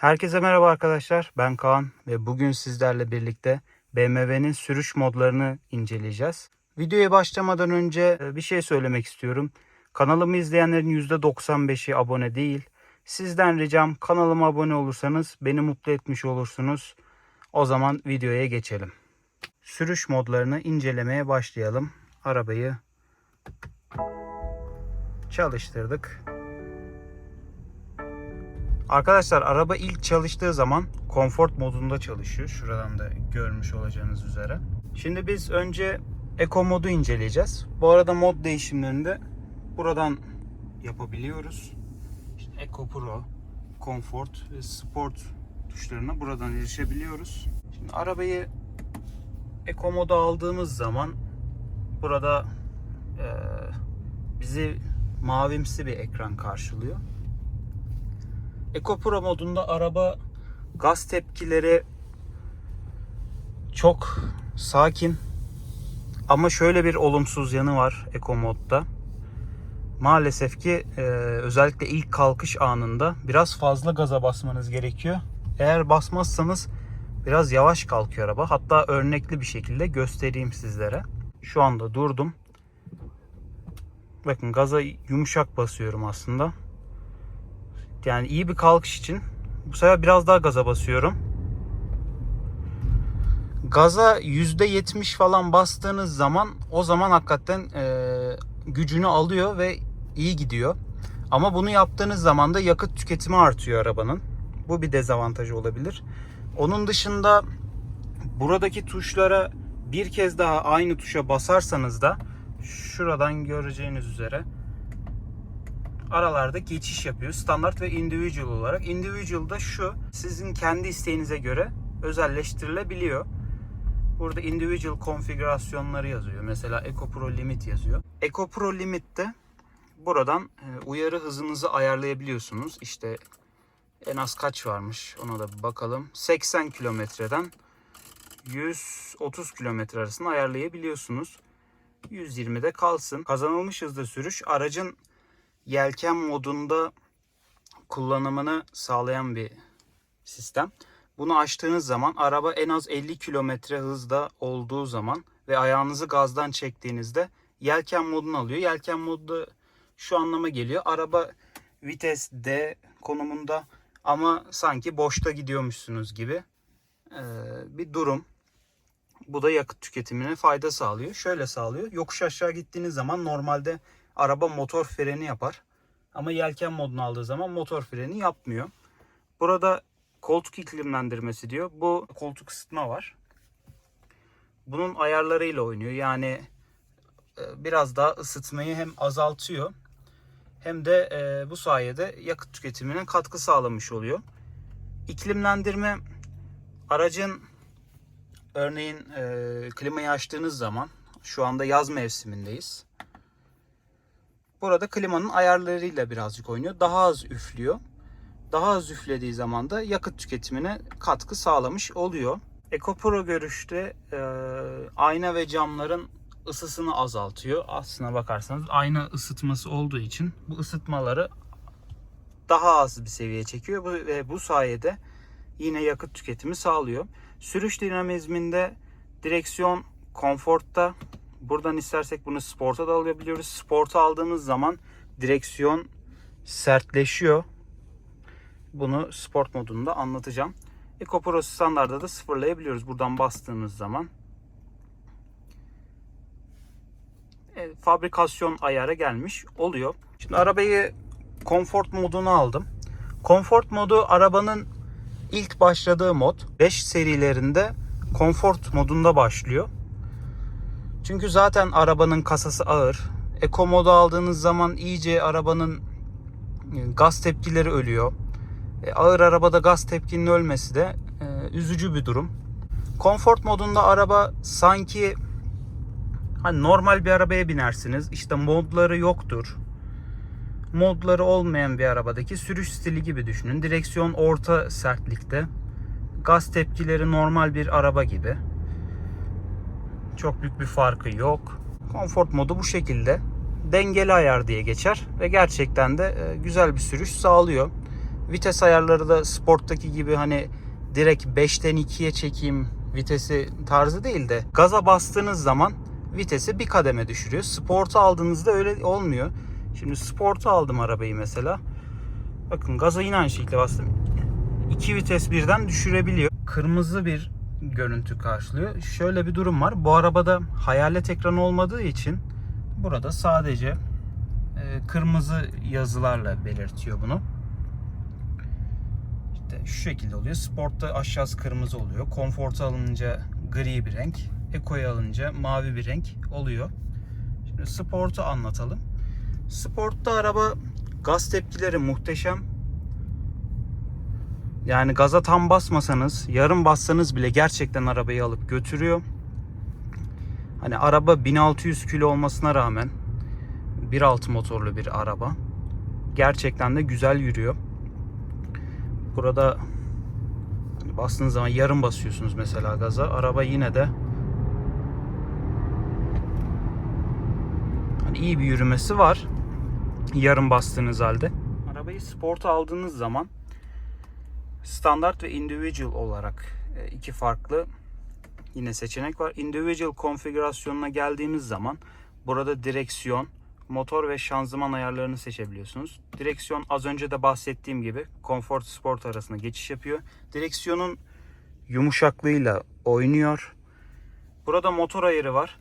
Herkese merhaba arkadaşlar. Ben Kaan ve bugün sizlerle birlikte BMW'nin sürüş modlarını inceleyeceğiz. Videoya başlamadan önce e, bir şey söylemek istiyorum. Kanalımı izleyenlerin %95'i abone değil. Sizden ricam kanalıma abone olursanız beni mutlu etmiş olursunuz. O zaman videoya geçelim. Sürüş modlarını incelemeye başlayalım. Arabayı çalıştırdık. Arkadaşlar araba ilk çalıştığı zaman konfort modunda çalışıyor. Şuradan da görmüş olacağınız üzere. Şimdi biz önce Eco modu inceleyeceğiz. Bu arada mod değişimlerini de buradan yapabiliyoruz. İşte Eco Pro, Comfort ve Sport tuşlarına buradan erişebiliyoruz. Şimdi arabayı Eco moda aldığımız zaman burada eee, bizi mavimsi bir ekran karşılıyor. Eco Pro modunda araba gaz tepkileri çok sakin. Ama şöyle bir olumsuz yanı var Eco modda. Maalesef ki e, özellikle ilk kalkış anında biraz fazla gaza basmanız gerekiyor. Eğer basmazsanız biraz yavaş kalkıyor araba. Hatta örnekli bir şekilde göstereyim sizlere. Şu anda durdum. Bakın gaza yumuşak basıyorum aslında. Yani iyi bir kalkış için bu sefer biraz daha gaza basıyorum. Gaza %70 falan bastığınız zaman o zaman hakikaten e, gücünü alıyor ve iyi gidiyor. Ama bunu yaptığınız zaman da yakıt tüketimi artıyor arabanın. Bu bir dezavantajı olabilir. Onun dışında buradaki tuşlara bir kez daha aynı tuşa basarsanız da şuradan göreceğiniz üzere aralarda geçiş yapıyor. Standart ve individual olarak. Individual da şu sizin kendi isteğinize göre özelleştirilebiliyor. Burada individual konfigürasyonları yazıyor. Mesela Eco Pro Limit yazıyor. Eco Pro Limit'te buradan e, uyarı hızınızı ayarlayabiliyorsunuz. İşte en az kaç varmış ona da bir bakalım. 80 kilometreden 130 kilometre arasında ayarlayabiliyorsunuz. 120'de kalsın. Kazanılmış hızda sürüş aracın yelken modunda kullanımını sağlayan bir sistem. Bunu açtığınız zaman araba en az 50 kilometre hızda olduğu zaman ve ayağınızı gazdan çektiğinizde yelken modunu alıyor. Yelken modu şu anlama geliyor. Araba vites D konumunda ama sanki boşta gidiyormuşsunuz gibi bir durum. Bu da yakıt tüketimine fayda sağlıyor. Şöyle sağlıyor. Yokuş aşağı gittiğiniz zaman normalde araba motor freni yapar. Ama yelken modunu aldığı zaman motor freni yapmıyor. Burada koltuk iklimlendirmesi diyor. Bu koltuk ısıtma var. Bunun ayarlarıyla oynuyor. Yani e, biraz daha ısıtmayı hem azaltıyor hem de e, bu sayede yakıt tüketimine katkı sağlamış oluyor. İklimlendirme aracın örneğin e, klimayı açtığınız zaman şu anda yaz mevsimindeyiz. Burada klimanın ayarlarıyla birazcık oynuyor. Daha az üflüyor. Daha az üflediği zaman da yakıt tüketimine katkı sağlamış oluyor. EcoPro görüşte e, ayna ve camların ısısını azaltıyor. Aslına bakarsanız ayna ısıtması olduğu için bu ısıtmaları daha az bir seviyeye çekiyor Bu- ve bu sayede yine yakıt tüketimi sağlıyor. Sürüş dinamizminde direksiyon konfortta buradan istersek bunu sporta da alabiliyoruz. Sporta aldığımız zaman direksiyon sertleşiyor. Bunu sport modunda anlatacağım. EcoPro standartta da sıfırlayabiliyoruz buradan bastığımız zaman. E, fabrikasyon ayarı gelmiş oluyor. Şimdi arabayı konfort moduna aldım. Konfort modu arabanın ilk başladığı mod. 5 serilerinde konfort modunda başlıyor. Çünkü zaten arabanın kasası ağır. Eco modu aldığınız zaman iyice arabanın gaz tepkileri ölüyor. E, ağır arabada gaz tepkinin ölmesi de e, üzücü bir durum. Konfort modunda araba sanki hani normal bir arabaya binersiniz. İşte modları yoktur. Modları olmayan bir arabadaki sürüş stili gibi düşünün. Direksiyon orta sertlikte. Gaz tepkileri normal bir araba gibi. Çok büyük bir farkı yok. Konfort modu bu şekilde. Dengeli ayar diye geçer ve gerçekten de e, güzel bir sürüş sağlıyor. Vites ayarları da sporttaki gibi hani direkt 5'ten 2'ye çekeyim vitesi tarzı değil de gaza bastığınız zaman vitesi bir kademe düşürüyor. Sport'u aldığınızda öyle olmuyor. Şimdi Sport'u aldım arabayı mesela. Bakın gaza yine aynı şekilde bastım. 2 vites birden düşürebiliyor. Kırmızı bir görüntü karşılıyor. Şöyle bir durum var. Bu arabada hayalet ekranı olmadığı için burada sadece e, kırmızı yazılarla belirtiyor bunu. İşte şu şekilde oluyor. Sport'ta aşağısı kırmızı oluyor. Konforta alınca gri bir renk. Eco'ya alınca mavi bir renk oluyor. Şimdi Sport'u anlatalım. Sport'ta araba gaz tepkileri muhteşem. Yani gaza tam basmasanız, yarım bassanız bile gerçekten arabayı alıp götürüyor. Hani araba 1600 kilo olmasına rağmen 1.6 motorlu bir araba. Gerçekten de güzel yürüyor. Burada bastığınız zaman yarım basıyorsunuz mesela gaza. Araba yine de hani iyi bir yürümesi var. Yarım bastığınız halde. Arabayı sporta aldığınız zaman standart ve individual olarak e, iki farklı yine seçenek var. Individual konfigürasyonuna geldiğimiz zaman burada direksiyon, motor ve şanzıman ayarlarını seçebiliyorsunuz. Direksiyon az önce de bahsettiğim gibi Comfort Sport arasında geçiş yapıyor. Direksiyonun yumuşaklığıyla oynuyor. Burada motor ayarı var.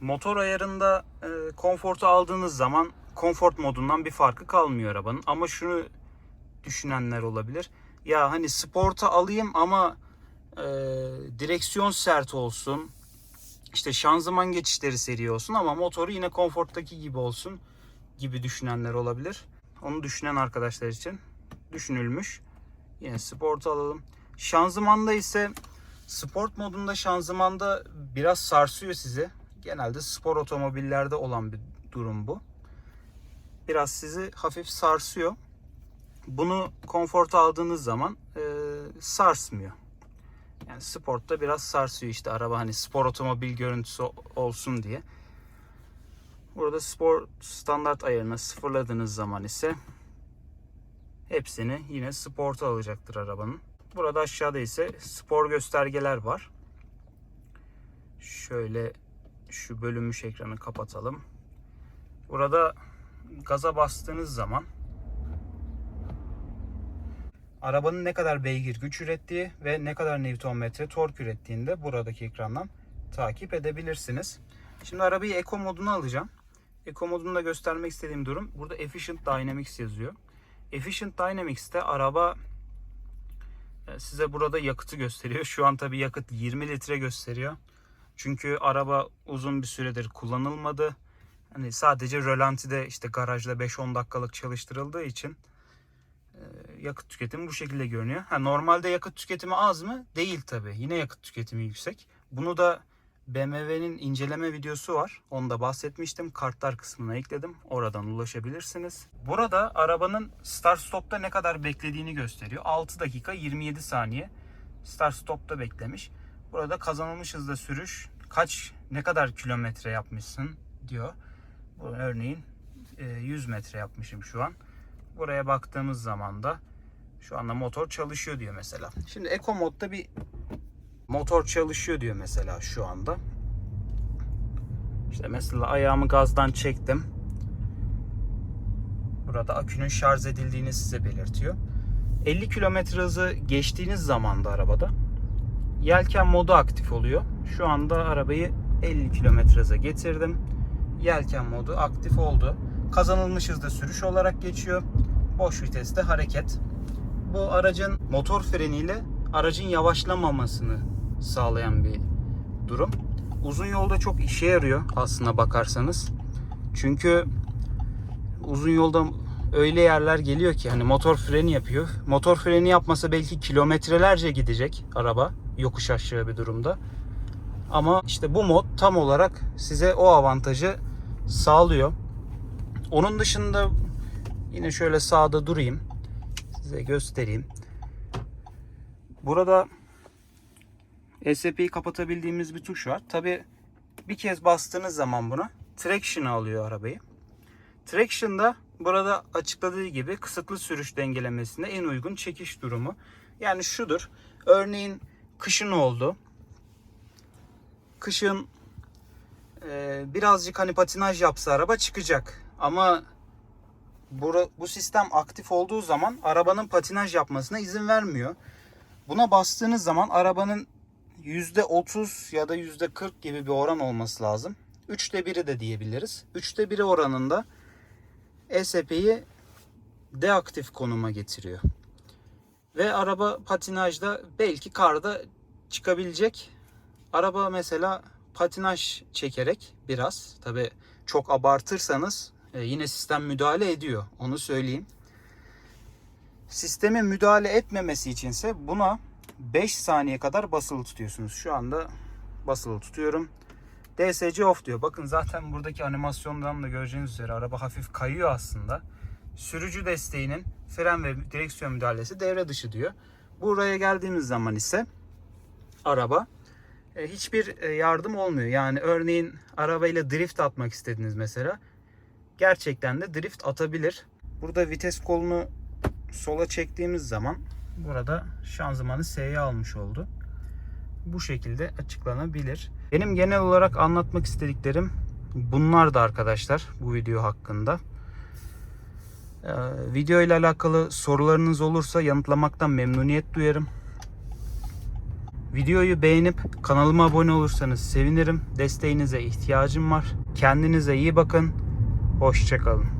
Motor ayarında e, konfortu aldığınız zaman konfort modundan bir farkı kalmıyor arabanın. Ama şunu düşünenler olabilir. Ya hani sporta alayım ama e, direksiyon sert olsun. İşte şanzıman geçişleri seri olsun ama motoru yine konforttaki gibi olsun gibi düşünenler olabilir. Onu düşünen arkadaşlar için düşünülmüş. Yine sport alalım. Şanzımanda ise sport modunda şanzımanda biraz sarsıyor sizi. Genelde spor otomobillerde olan bir durum bu. Biraz sizi hafif sarsıyor. Bunu konforta aldığınız zaman e, sarsmıyor. Yani sportta biraz sarsıyor işte araba hani spor otomobil görüntüsü olsun diye. Burada spor standart ayarını sıfırladığınız zaman ise hepsini yine sporta alacaktır arabanın. Burada aşağıda ise spor göstergeler var. Şöyle şu bölünmüş ekranı kapatalım. Burada gaza bastığınız zaman arabanın ne kadar beygir güç ürettiği ve ne kadar Nm tork ürettiğini de buradaki ekrandan takip edebilirsiniz. Şimdi arabayı Eco moduna alacağım. Eco modunda göstermek istediğim durum burada Efficient Dynamics yazıyor. Efficient Dynamics'te araba e, size burada yakıtı gösteriyor. Şu an tabii yakıt 20 litre gösteriyor. Çünkü araba uzun bir süredir kullanılmadı. Hani sadece rölantide işte garajda 5-10 dakikalık çalıştırıldığı için yakıt tüketimi bu şekilde görünüyor. Ha, normalde yakıt tüketimi az mı? Değil tabi. Yine yakıt tüketimi yüksek. Bunu da BMW'nin inceleme videosu var. Onu da bahsetmiştim. Kartlar kısmına ekledim. Oradan ulaşabilirsiniz. Burada arabanın start stop'ta ne kadar beklediğini gösteriyor. 6 dakika 27 saniye start stop'ta beklemiş. Burada kazanılmış hızda sürüş kaç ne kadar kilometre yapmışsın diyor. Bu örneğin e, 100 metre yapmışım şu an. Buraya baktığımız zaman da şu anda motor çalışıyor diyor mesela. Şimdi Eco modda bir motor çalışıyor diyor mesela şu anda. İşte mesela ayağımı gazdan çektim. Burada akünün şarj edildiğini size belirtiyor. 50 km hızı geçtiğiniz zaman da arabada yelken modu aktif oluyor. Şu anda arabayı 50 km hıza getirdim. Yelken modu aktif oldu. Kazanılmış hızda sürüş olarak geçiyor. Boş viteste hareket. Bu aracın motor freniyle aracın yavaşlamamasını sağlayan bir durum. Uzun yolda çok işe yarıyor aslına bakarsanız. Çünkü uzun yolda öyle yerler geliyor ki hani motor freni yapıyor. Motor freni yapmasa belki kilometrelerce gidecek araba yokuş aşağı bir durumda. Ama işte bu mod tam olarak size o avantajı sağlıyor. Onun dışında yine şöyle sağda durayım. Size göstereyim. Burada SCP'yi kapatabildiğimiz bir tuş var. Tabi bir kez bastığınız zaman buna traction alıyor arabayı. Traction'da burada açıkladığı gibi kısıtlı sürüş dengelemesinde en uygun çekiş durumu. Yani şudur. Örneğin kışın oldu. Kışın e, birazcık hani patinaj yapsa araba çıkacak. Ama bu, bu sistem aktif olduğu zaman arabanın patinaj yapmasına izin vermiyor. Buna bastığınız zaman arabanın %30 ya da %40 gibi bir oran olması lazım. 3'te 1'i de diyebiliriz. 3'te 1'i oranında ESP'yi deaktif konuma getiriyor. Ve araba patinajda belki karda çıkabilecek. Araba mesela patinaj çekerek biraz tabi çok abartırsanız e, yine sistem müdahale ediyor. Onu söyleyeyim. Sistemin müdahale etmemesi içinse buna 5 saniye kadar basılı tutuyorsunuz. Şu anda basılı tutuyorum. DSC off diyor. Bakın zaten buradaki animasyondan da göreceğiniz üzere araba hafif kayıyor aslında. Sürücü desteğinin fren ve direksiyon müdahalesi devre dışı diyor. Buraya geldiğimiz zaman ise araba e, hiçbir e, yardım olmuyor. Yani örneğin arabayla drift atmak istediniz mesela. Gerçekten de drift atabilir. Burada vites kolunu sola çektiğimiz zaman burada şanzımanı S'ye almış oldu. Bu şekilde açıklanabilir. Benim genel olarak anlatmak istediklerim bunlar da arkadaşlar bu video hakkında. Ee, video ile alakalı sorularınız olursa yanıtlamaktan memnuniyet duyarım. Videoyu beğenip kanalıma abone olursanız sevinirim. Desteğinize ihtiyacım var. Kendinize iyi bakın. Hoşçakalın.